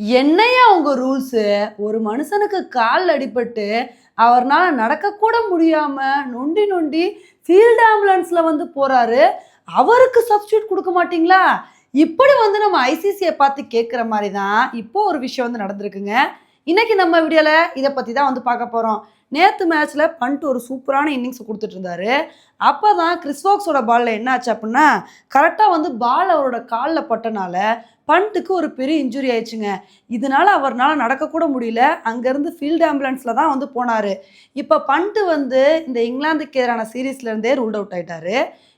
என்னையா அவங்க ரூல்ஸு ஒரு மனுஷனுக்கு கால் அடிபட்டு அவர்னால் நடக்கக்கூட முடியாமல் நொண்டி நொண்டி ஃபீல்டு ஆம்புலன்ஸில் வந்து போகிறாரு அவருக்கு சப்ஸ்டியூட் கொடுக்க மாட்டிங்களா? இப்படி வந்து நம்ம ஐசிசியை பார்த்து கேட்குற மாதிரி தான் இப்போ ஒரு விஷயம் வந்து நடந்திருக்குங்க. இன்னைக்கு நம்ம வீடியோவில் இதை பற்றி தான் வந்து பார்க்க போகிறோம் நேற்று மேட்ச்சில் பண்ட் ஒரு சூப்பரான இன்னிங்ஸ் கொடுத்துட்டு இருந்தாரு. அப்போ தான் கிறிஸ்வாக்ஸோட பாலில் என்ன ஆச்சு அப்படின்னா கரெக்டாக வந்து பால் அவரோட காலில் பட்டனால பண்ட்டுக்கு ஒரு பெரிய இன்ஜுரி ஆயிடுச்சுங்க. இதனால அவர்னால நடக்கக்கூட முடியல. அங்கேருந்து ஃபீல்டு ஆம்புலன்ஸில் தான் வந்து போனார். இப்போ பண்ட்டு வந்து இந்த இங்கிலாந்துக்கு எதிரான சீரீஸ்லேருந்தே ரூல்ட் அவுட் ஆகிட்டாரு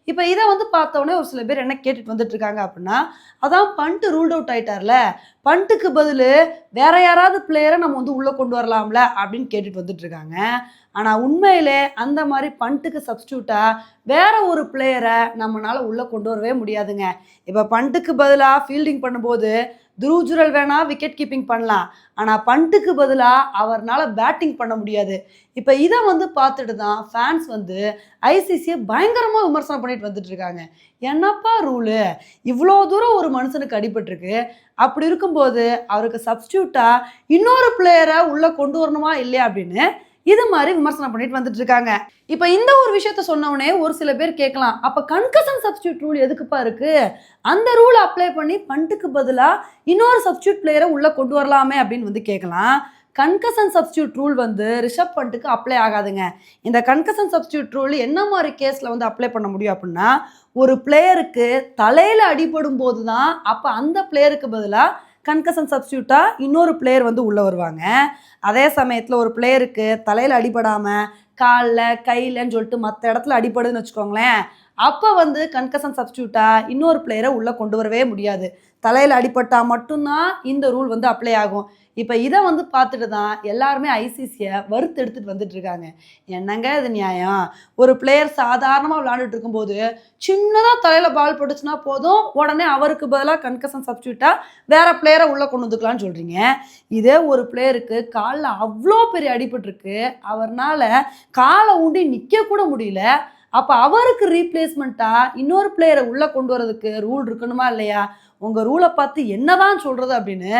இப்போ இதை வந்து பார்த்தோன்னே ஒரு சில பேர் என்ன கேட்டுட்டு வந்துட்டு இருக்காங்க அப்படின்னா அதான் பண்ட்டு ரூல்ட் அவுட் ஆயிட்டார்ல. பண்ட்டுக்கு பதில் வேற யாராவது பிளேயரை நம்ம வந்து உள்ளே கொண்டு வரலாம்ல அப்படின்னு கேட்டுட்டு வந்துட்டு இருக்காங்க. ஆனால் உண்மையிலே அந்த மாதிரி பண்ட்டுக்கு சப்ஸ்டியூட்டாக வேற ஒரு பிளேயரை நம்மளால் உள்ளே கொண்டு வரவே முடியாதுங்க. இப்போ பண்ட்டுக்கு பதிலாக ஃபீல்டிங் பண்ணும்போது துருஜுரல் வேணால் விக்கெட் கீப்பிங் பண்ணலாம். ஆனால் பண்ட்டுக்கு பதிலாக அவர்னால பேட்டிங் பண்ண முடியாது. இப்போ இதை வந்து பார்த்துட்டு தான் ஃபேன்ஸ் வந்து ஐசிசியை பயங்கரமாக விமர்சனம் பண்ணிட்டு வந்துட்டு இருக்காங்க. என்னப்பா ரூலு இவ்வளோ தூரம் ஒரு மனுஷனுக்கு அடிபட்டிருக்கு. அப்படி இருக்கும்போது அவருக்கு சப்ஸ்டியூட்டாக இன்னொரு பிளேயரை உள்ளே கொண்டு வரணுமா இல்லையா அப்படின்னு இது மாதிரி விமர்சனம் பண்ணிட்டு வந்துட்டு இருக்காங்க இப்போ இந்த ஒரு விஷயத்த சொன்னவொடனே ஒரு சில பேர் கேட்கலாம். அப்போ கன்கசன் சப்ஸ்டியூட் ரூல் எதுக்குப்பா இருக்கு? அந்த ரூல் அப்ளை பண்ணி பண்ட்டுக்கு பதிலாக இன்னொரு சப்ஸ்டியூட் பிளேயரை உள்ளே கொண்டு வரலாமே அப்படின்னு வந்து கேட்கலாம். கன்கசன் சப்ஸ்டியூட் ரூல் வந்து ரிஷப் பண்ட்டுக்கு அப்ளை ஆகாதுங்க. இந்த கன்கசன் சப்ஸ்டியூட் ரூல் என்ன மாதிரி கேஸில் வந்து அப்ளை பண்ண முடியும் அப்படின்னா ஒரு பிளேயருக்கு தலையில் அடிபடும் போது தான் அப்போ அந்த பிளேயருக்கு பதிலாக கன்கசன் சப்ஸ்டியூட்டாக இன்னொரு பிளேயர் வந்து உள்ளே வருவாங்க. அதே சமயத்தில் ஒரு பிளேயருக்கு தலையில் அடிபடாமல் காலில் கையிலன்னு சொல்லிட்டு மற்ற இடத்துல அடிபடுதுன்னு வச்சுக்கோங்களேன் அப்போ வந்து கன்கசன் சப்ஸ்டியூட்டாக இன்னொரு பிளேயரை உள்ளே கொண்டு வரவே முடியாது. தலையில் அடிபட்டால் மட்டும்தான் இந்த ரூல் வந்து அப்ளை ஆகும். இப்போ இதை வந்து பார்த்துட்டு தான் எல்லாருமே ஐசிசியை வறுத்து எடுத்துகிட்டு வந்துட்டு இருக்காங்க. என்னங்க இது நியாயம்? ஒரு பிளேயர் சாதாரணமாக விளையாண்டுட்டு இருக்கும்போது சின்னதாக தலையில் பால் பட்டுச்சுன்னா போதும் உடனே அவருக்கு பதிலாக கன்கசன் சப்ஸ்டியூட்டாக வேற பிளேயரை உள்ளே கொண்டு வந்துக்கலாம்னு சொல்கிறீங்க இதே ஒரு பிளேயருக்கு காலில் அவ்வளோ பெரிய அடிபட்டுருக்கு. அவர்னால காலை ஊண்டி நிற்க கூட முடியல. அப்போ அவருக்கு ரீப்ளேஸ்மெண்ட்டாக இன்னொரு பிளேயரை உள்ளே கொண்டு வரதுக்கு ரூல் இருக்கணுமா இல்லையா? உங்கள் ரூலை பார்த்து என்னதான் சொல்கிறது அப்படின்னு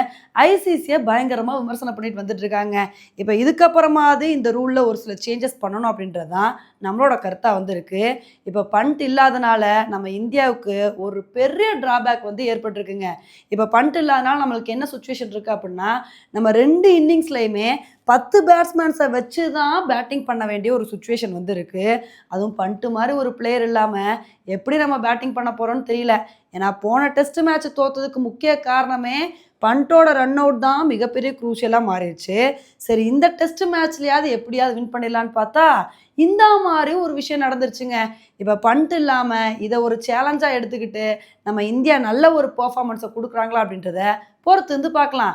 ஐசிசியை பயங்கரமாக விமர்சனம் பண்ணிட்டு வந்துட்டு இருக்காங்க. இப்போ இதுக்கப்புறமாவது இந்த ரூலில் ஒரு சில சேஞ்சஸ் பண்ணணும் அப்படின்றது தான் நம்மளோட கருத்தாக வந்திருக்கு. இப்போ பண்ட் இல்லாதனால நம்ம இந்தியாவுக்கு ஒரு பெரிய ட்ராபேக் வந்து ஏற்பட்டிருக்குங்க. இப்போ பண்ட் இல்லாதனால நம்மளுக்கு என்ன சுச்சுவேஷன் இருக்குது அப்படின்னா நம்ம ரெண்டு இன்னிங்ஸ்லையுமே பத்து பேட்ஸ்மேன்ஸை வச்சு தான் பேட்டிங் பண்ண வேண்டிய ஒரு சுச்சுவேஷன் வந்து இருக்குது அதுவும் பண்ட்டு மாதிரி ஒரு பிளேயர் இல்லாமல் எப்படி நம்ம பேட்டிங் பண்ண போகிறோம்னு தெரியல. ஏன்னா போன டெஸ்ட் மேட்ச் தோத்ததுக்கு முக்கிய காரணமே பண்டோட ரன் அவுட் தான் மிகப்பெரிய குரூஷியலாக மாறிடுச்சு. சரி இந்த டெஸ்ட் மேட்ச்லையாவது எப்படியாவது வின் பண்ணிடலான்னு பார்த்தா இந்த மாதிரி ஒரு விஷயம் நடந்துருச்சுங்க. இப்போ பண்ட் இல்லாமல் இதை ஒரு சேலஞ்சாக எடுத்துக்கிட்டு நம்ம இந்தியா நல்ல ஒரு பர்ஃபார்மன்ஸை கொடுக்குறாங்களா அப்படின்றத பொறுத்து வந்து பார்க்கலாம்.